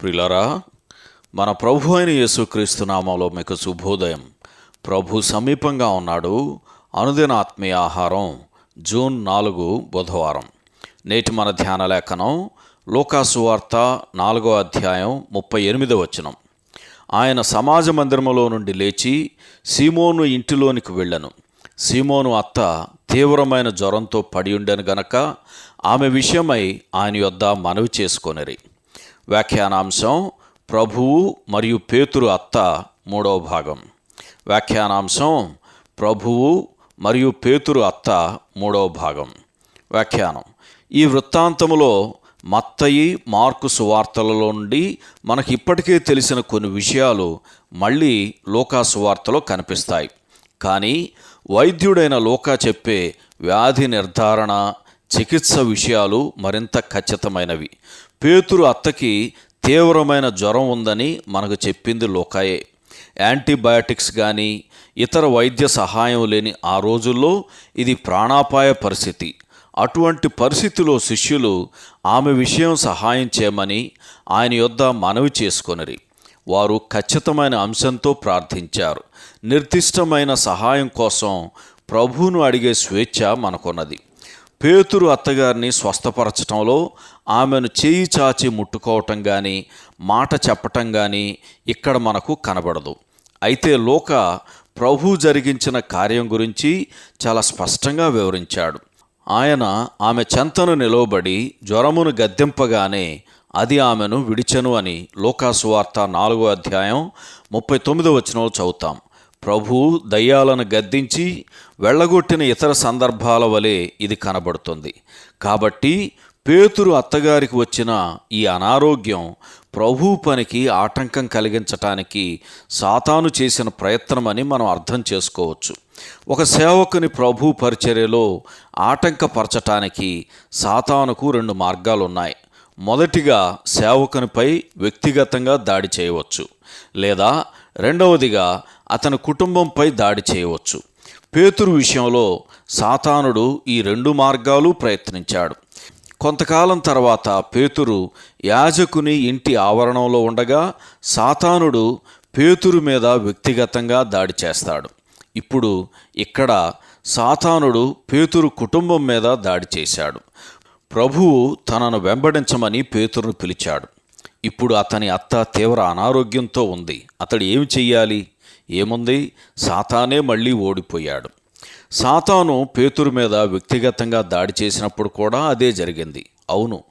ప్రిలరా మన ప్రభు అయిన యేసుక్రీస్తు నామంలో మీకు శుభోదయం. ప్రభు సమీపంగా ఉన్నాడు. అనుదిన ఆత్మీయ ఆహారం జూన్ నాలుగు బుధవారం. నేటి మన ధ్యాన లేఖనం లోకాసు వార్త నాలుగో అధ్యాయం ముప్పై ఎనిమిదో వచనం. ఆయన సమాజ మందిరములో నుండి లేచి సీమోను ఇంటిలోనికి వెళ్ళను. సీమోను అత్త తీవ్రమైన జ్వరంతో పడి ఉండెను గనక ఆమె విషయమై ఆయన యొద్ద మనవి చేసుకొనిరి. వ్యాఖ్యానాంశం ప్రభువు మరియు పేతురు అత్త మూడవ భాగం. వ్యాఖ్యానాంశం ప్రభువు మరియు పేతురు అత్త మూడవ భాగం. వ్యాఖ్యానం. ఈ వృత్తాంతములో మత్తయి మార్కు సువార్తలలో నుండి మనకి ఇప్పటికే తెలిసిన కొన్ని విషయాలు మళ్ళీ లోకా సువార్తలో కనిపిస్తాయి. కానీ వైద్యుడైన లోకా చెప్పే వ్యాధి నిర్ధారణ చికిత్స విషయాలు మరింత ఖచ్చితమైనవి. పేతురు అత్తకి తీవ్రమైన జ్వరం ఉందని మనకు చెప్పింది లోకాయే. యాంటీబయాటిక్స్ కానీ ఇతర వైద్య సహాయం లేని ఆ రోజుల్లో ఇది ప్రాణాపాయ పరిస్థితి. అటువంటి పరిస్థితిలో శిష్యులు ఆమె విషయం సహాయం చేయమని ఆయన యొద్ద మనవి చేసుకొనిరి. వారు ఖచ్చితమైన అంశంతో ప్రార్థించారు. నిర్దిష్టమైన సహాయం కోసం ప్రభువును అడిగే స్వేచ్ఛ మనకున్నది. పేతురు అత్తగారిని స్వస్థపరచటంలో ఆమెను చేయి చాచి ముట్టుకోవటం కానీ మాట చెప్పటం కానీ ఇక్కడ మనకు కనబడదు. అయితే లోక ప్రభు జరిగించిన కార్యం గురించి చాలా స్పష్టంగా వివరించాడు. ఆయన ఆమె చెంతను నిలవబడి జ్వరమును గద్దెంపగానే అది ఆమెను విడిచెను అని లోకాసువార్త నాలుగో అధ్యాయం ముప్పై తొమ్మిదో వచనంలో చదువుతాం. ప్రభు దయ్యాలను గద్దించి వెళ్ళగొట్టిన ఇతర సందర్భాల వలె ఇది కనబడుతుంది. కాబట్టి పేతురు అత్తగారికి వచ్చిన ఈ అనారోగ్యం ప్రభు పనికి ఆటంకం కలిగించటానికి సాతాను చేసిన ప్రయత్నమని మనం అర్థం చేసుకోవచ్చు. ఒక సేవకుని ప్రభు పరిచర్యలో ఆటంకపరచటానికి సాతానుకు రెండు మార్గాలు ఉన్నాయి మొదటిగా సేవకునిపై వ్యక్తిగతంగా దాడి చేయవచ్చు. లేదా రెండవదిగా అతని కుటుంబంపై దాడి చేయవచ్చు. పేతురు విషయంలో సాతానుడు ఈ రెండు మార్గాలు ప్రయత్నించాడు. కొంతకాలం తర్వాత పేతురు యాజకుని ఇంటి ఆవరణంలో ఉండగా సాతానుడు పేతురు మీద వ్యక్తిగతంగా దాడి చేస్తాడు. ఇప్పుడు ఇక్కడ సాతానుడు పేతురు కుటుంబం మీద దాడి చేశాడు. ప్రభువు తనను వెంబడించమని పేతురును పిలిచాడు. ఇప్పుడు అతని అత్త తీవ్ర అనారోగ్యంతో ఉంది. అతడు ఏమి చెయ్యాలి? ఏముంది? సాతానే మళ్ళీ ఓడిపోయాడు. సాతాను పేతురు మీద వ్యక్తిగతంగా దాడి చేసినప్పుడు కూడా అదే జరిగింది. అవును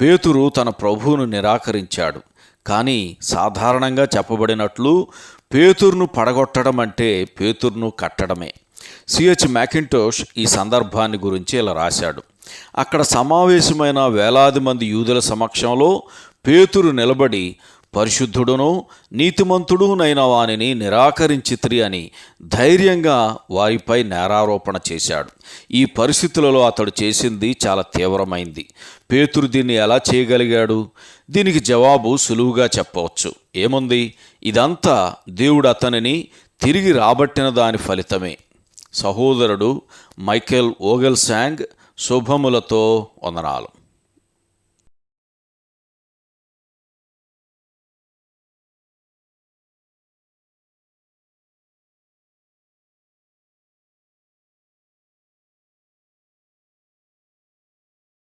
పేతురు తన ప్రభువును నిరాకరించాడు. కానీ సాధారణంగా చెప్పబడినట్లు పేతురును పడగొట్టడం అంటే పేతురును కట్టడమే. సిహెచ్ మ్యాకింటోష్ ఈ సందర్భాన్ని గురించి ఇలా రాశాడు. అక్కడ సమావేశమైన వేలాది మంది యూదుల సమక్షంలో పేతురు నిలబడి పరిశుద్ధుడును నీతిమంతుడునైన వానిని నిరాకరించిత్రి అని ధైర్యంగా వారిపై నేరారోపణ చేశాడు. ఈ పరిస్థితులలో అతడు చేసింది చాలా తీవ్రమైంది. పేతురు దీన్ని ఎలా చేయగలిగాడు? దీనికి జవాబు సులువుగా చెప్పవచ్చు. ఏముంది? ఇదంతా దేవుడు అతనిని తిరిగి రాబట్టిన దాని ఫలితమే. సహోదరుడు మైకేల్ ఓగెల్ శాంగ్ శుభములతో వందనాలు.